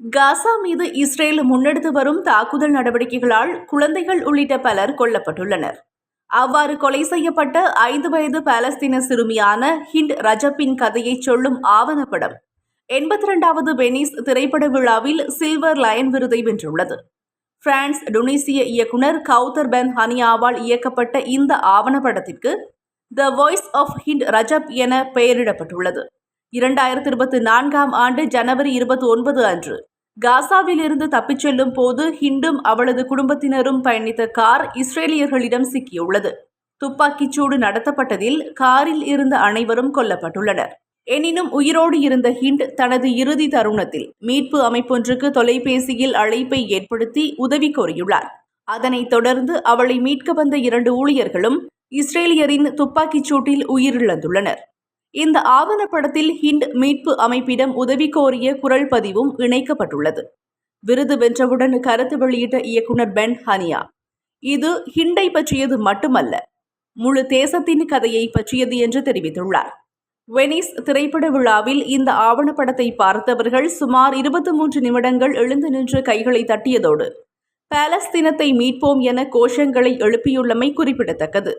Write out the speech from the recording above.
காசா மீது இஸ்ரேல் முன்னெடுத்து வரும் தாக்குதல் நடவடிக்கைகளால் குழந்தைகள் உள்ளிட்ட பலர் கொல்லப்பட்டுள்ளனர். அவ்வாறு கொலை செய்யப்பட்ட ஐந்து வயது பாலஸ்தீன சிறுமியான ஹிண்ட் ரஜப்பின் கதையைச் சொல்லும் ஆவணப்படம் எண்பத்தி இரண்டாவது வெனிஸ் திரைப்பட விழாவில் சில்வர் லயன் விருதை வென்றுள்ளது. பிரான்ஸ் டுனிசிய இயக்குனர் கவுதர் பென் ஹனியாவால் இயக்கப்பட்ட இந்த ஆவணப்படத்திற்கு the voice of Hind Rajab என பெயரிடப்பட்டுள்ளது. இரண்டாயிரத்தி இருபத்தி நான்காம் ஆண்டு ஜனவரி இருபத்தி ஒன்பது அன்று. காசாவில் இருந்து தப்பிச் செல்லும் போது ஹிண்டும் அவளது குடும்பத்தினரும் பயணித்த கார் இஸ்ரேலியர்களிடம் சிக்கியுள்ளது. துப்பாக்கிச்சூடு நடத்தப்பட்டதில் காரில் இருந்த அனைவரும் கொல்லப்பட்டுள்ளனர். எனினும் உயிரோடு இருந்த ஹிண்ட் தனது இறுதி தருணத்தில் மீட்பு அமைப்பொன்றுக்கு தொலைபேசியில் அழைப்பை ஏற்படுத்தி உதவி கோரியுள்ளார். அதனைத் தொடர்ந்து அவளை மீட்க வந்த இரண்டு ஊழியர்களும் இஸ்ரேலியரின் துப்பாக்கிச் சூட்டில் உயிரிழந்துள்ளனர். இந்த ஆவணப்படத்தில் ஹிண்ட் மீட்பு அமைப்பிடம் உதவி கோரிய குரல் பதிவும் இணைக்கப்பட்டுள்ளது. விருது வென்றவுடன் கருத்து வெளியிட்ட இயக்குனர் பென் ஹனியா இது ஹிண்டை பற்றியது மட்டுமல்ல முழு தேசத்தின் கதையை பற்றியது என்று தெரிவித்துள்ளார். வெனிஸ் திரைப்பட விழாவில் இந்த ஆவணப்படத்தை பார்த்தவர்கள் சுமார் இருபத்தி மூன்று நிமிடங்கள் எழுந்து நின்று கைகளை தட்டியதோடு பாலஸ்தீனத்தை மீட்போம் என கோஷங்களை எழுப்பியுள்ளமை குறிப்பிடத்தக்கது.